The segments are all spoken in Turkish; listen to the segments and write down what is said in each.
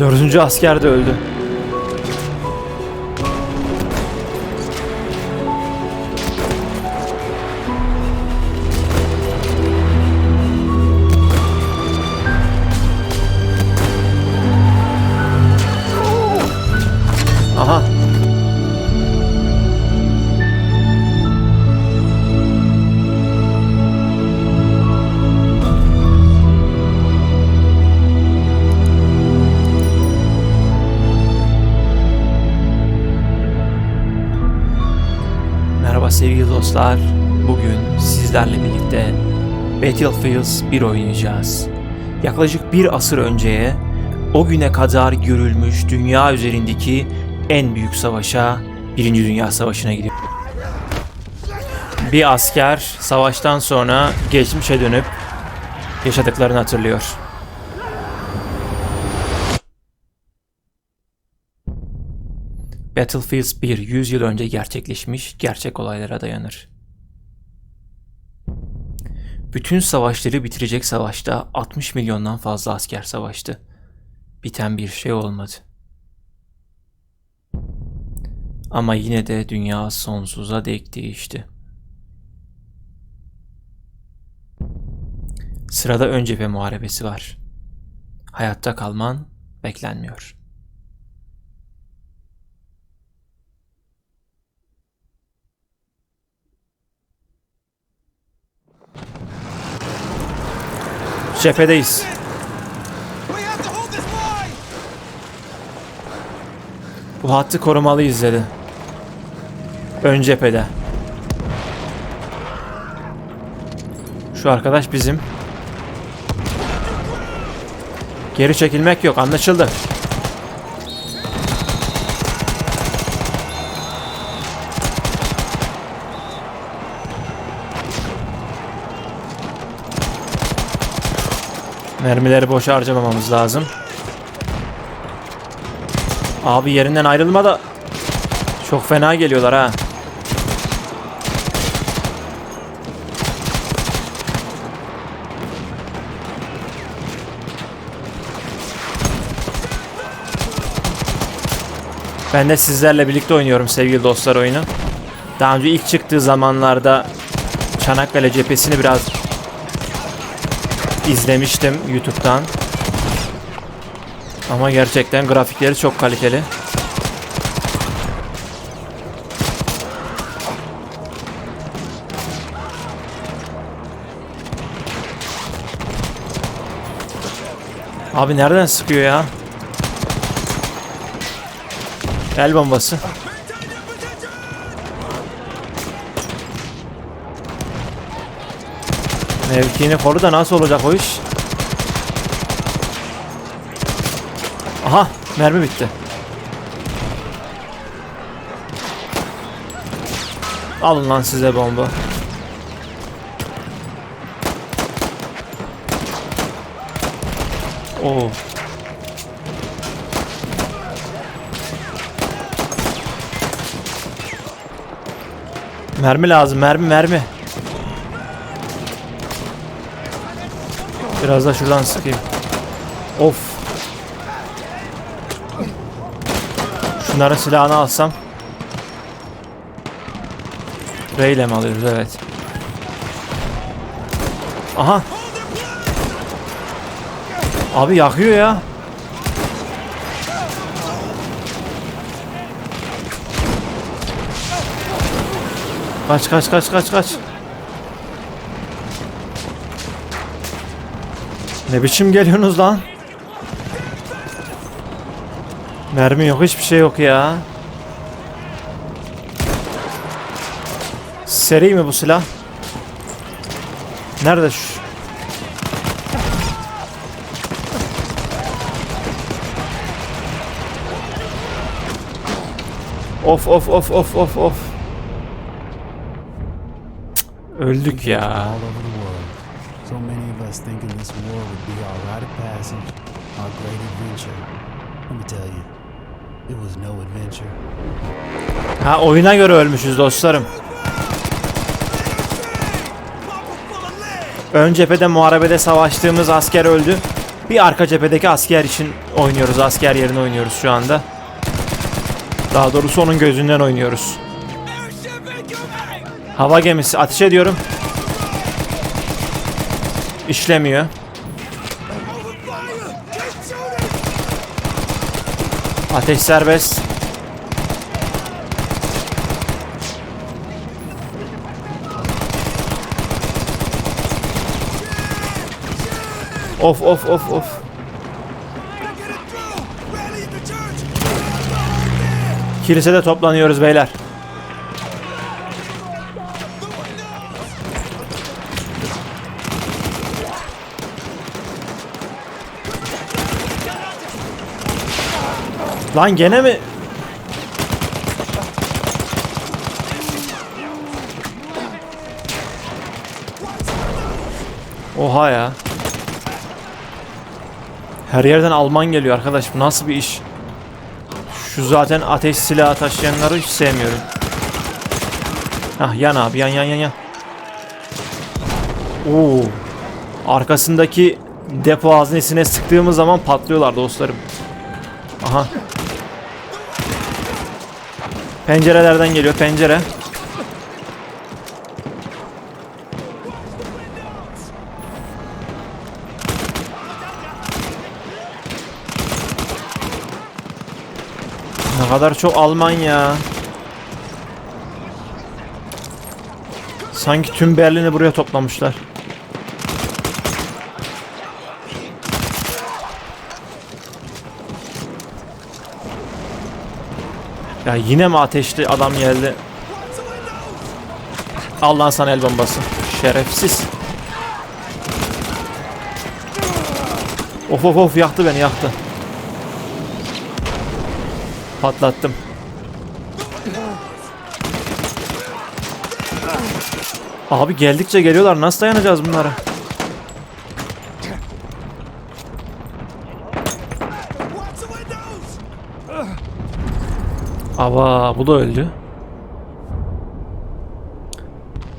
Dördüncü asker de öldü. Sevgili dostlar. Bugün sizlerle birlikte Battlefields 1 oynayacağız. Yaklaşık bir asır önceye o güne kadar görülmüş dünya üzerindeki en büyük savaşa, Birinci Dünya Savaşı'na gidiyor. Bir asker savaştan sonra geçmişe dönüp yaşadıklarını hatırlıyor. Battlefields 1 100 yıl önce gerçekleşmiş gerçek olaylara dayanır. Bütün savaşları bitirecek savaşta 60 milyondan fazla asker savaştı. Biten bir şey olmadı. Ama yine de dünya sonsuza dek değişti. Sırada ön cephe muharebesi var. Hayatta kalman beklenmiyor. Cephedeyiz. Bu hattı korumalıyız dedi. Ön cephede. Şu arkadaş bizim. Geri çekilmek yok anlaşıldı. Mermileri boş harcamamamız lazım. Abi yerinden ayrılma da çok fena geliyorlar ha. Ben de sizlerle birlikte oynuyorum sevgili dostlar oyunu. Daha önce ilk çıktığı zamanlarda Çanakkale cephesini biraz izlemiştim YouTube'dan. Ama gerçekten grafikleri çok kaliteli. Abi nereden sıkıyor ya? El bombası. Mevkiini koru da nasıl olacak o iş? Aha mermi bitti. Alın lan size bomba. Oo. Mermi lazım mermi mermi. Biraz da şuradan sıkayım. Of. Şunların silahını alsam. Reyle mi alıyoruz? Evet. Aha. Abi yakıyor ya. Kaç kaç kaç kaç kaç. Ne biçim geliyorsunuz lan? Mermi yok hiçbir şey yok ya. Seri mi bu silah? Nerede şu? Of of of of of of. Öldük ya. So many of us thinking this war would be our rite of passage, our great adventure. Let me tell you, it was no adventure. Ha oyuna göre ölmüşüz dostlarım. Ön cephede muharebede savaştığımız asker öldü. Bir arka cephedeki asker için oynuyoruz. Asker yerini oynuyoruz şu anda. Daha doğrusu onun gözünden oynuyoruz. Hava gemisi ateş ediyorum. İşlemiyor. Ateş serbest. Of of of of. Kilisede toplanıyoruz beyler. Lan gene mi? Oha ya. Her yerden Alman geliyor arkadaş. Bu nasıl bir iş? Şu zaten ateş silahı taşıyanları hiç sevmiyorum. Hah yan abi yan yan yan yan. Oo. Arkasındaki depo haznesine sıktığımız zaman patlıyorlar dostlarım. Aha. Pencerelerden geliyor pencere. Ne kadar çok Alman ya. Sanki tüm Berlin'i buraya toplamışlar. Ya yine mi ateşli adam geldi? Al lan sana el bombası. Şerefsiz. Of of of yaktı beni yaktı. Patlattım. Abi geldikçe geliyorlar. Nasıl dayanacağız bunlara? Ava bu da öldü.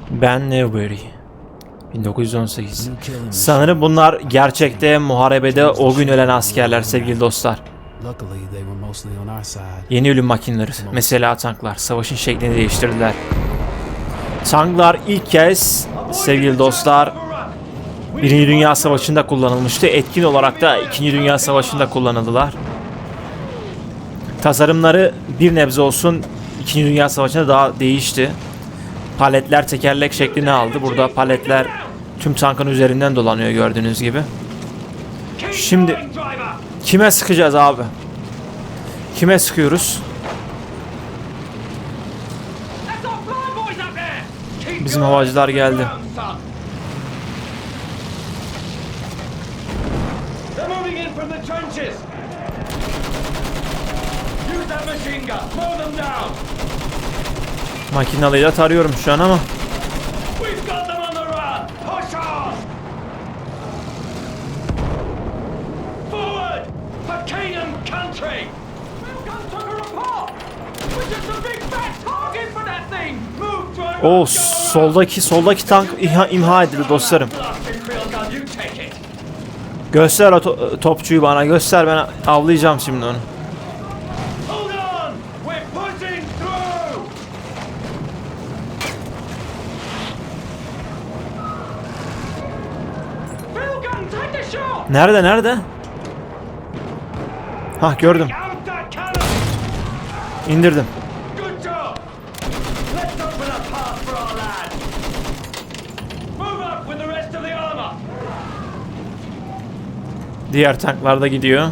Ben Newberry. 1918. New killing Sanırım bunlar gerçekte muharebede o gün ölen askerler sevgili dostlar. Yeni ölüm makineleri, mesela tanklar, savaşın şeklini değiştirdiler. Tanklar ilk kez sevgili dostlar Birinci Dünya Savaşı'nda kullanılmıştı. Etkin olarak da İkinci Dünya Savaşı'nda kullanıldılar. Tasarımları bir nebze olsun İkinci Dünya Savaşı'nda daha değişti. Paletler tekerlek şeklini aldı. Burada paletler tüm tankın üzerinden dolanıyor gördüğünüz gibi. Şimdi kime sıkacağız abi? Kime sıkıyoruz? Bizim havacılar geldi. For that thing. Move, driver. o soldaki soldaki tank imha, imha edildi dostlarım. Göster o to- topçuyu bana göster ben avlayacağım şimdi onu. The rest of the armor! Diğer tanklar da gidiyor.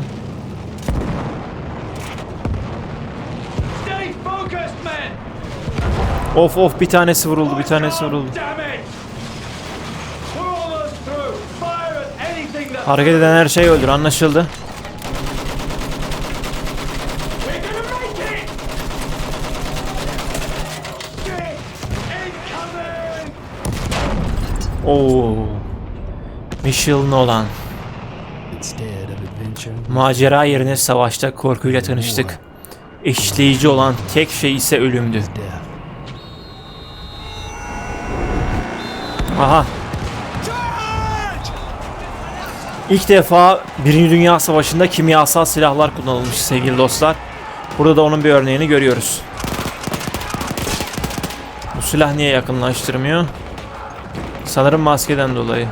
Of of bir tanesi vuruldu bir tanesi vuruldu. Hareket eden her şey öldür anlaşıldı. Oo. Michel Nolan. Macera yerine savaşta korkuyla tanıştık. Eşitleyici olan tek şey ise ölümdü. Aha İlk defa Birinci Dünya Savaşı'nda kimyasal silahlar kullanılmış sevgili dostlar. Burada da onun bir örneğini görüyoruz. Bu silah niye yakınlaştırmıyor? Sanırım maskeden dolayı.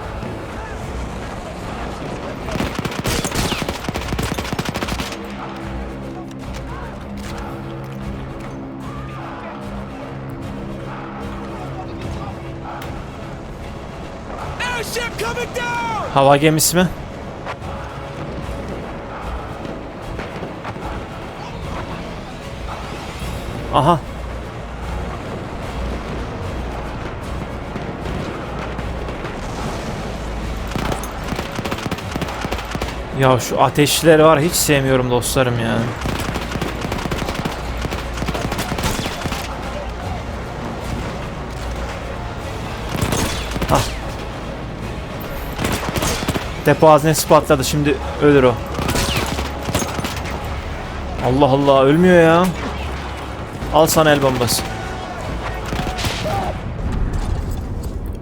Hava gemisi mi? Aha. Ya şu ateşleri var hiç sevmiyorum dostlarım ya. Depo haznesi patladı şimdi ölür o. Allah Allah ölmüyor ya. Al sana el bombası.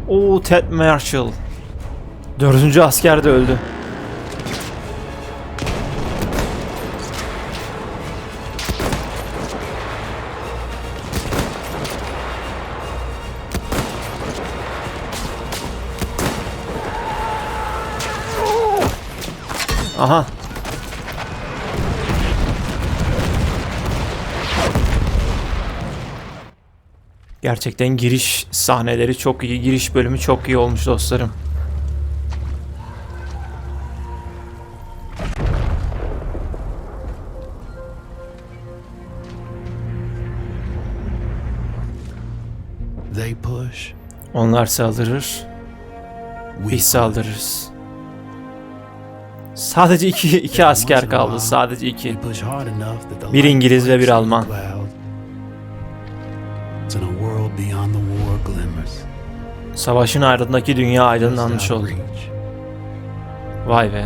Oo Ted Marshall. Dördüncü asker de öldü. Aha. Gerçekten giriş sahneleri çok iyi, giriş bölümü çok iyi olmuş dostlarım. They push, Onlar saldırır, we biz saldırırız. Sadece iki, iki asker kaldı, sadece iki. Bir İngiliz ve bir Alman. Savaşın ardındaki dünya aydınlanmış oldu. Vay be.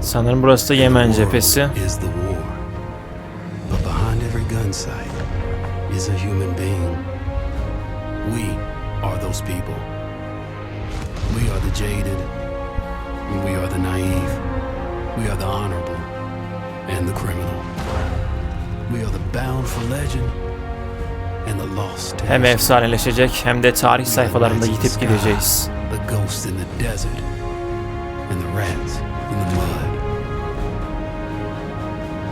Sanırım burası da Yemen cephesi. We are the jaded. We are the naive. We are the honorable and the criminal. We are the bound for legend and the lost. Hem efsaneleşecek hem de tarih sayfalarında yitip gideceğiz. The ghosts in the desert and the rats in the mud.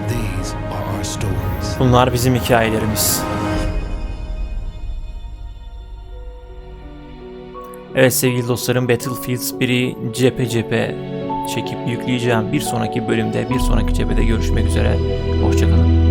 These are our stories. Bunlar bizim hikayelerimiz. Evet sevgili dostlarım Battlefield 1'i cephe cephe çekip yükleyeceğim bir sonraki bölümde bir sonraki cephede görüşmek üzere. Hoşçakalın.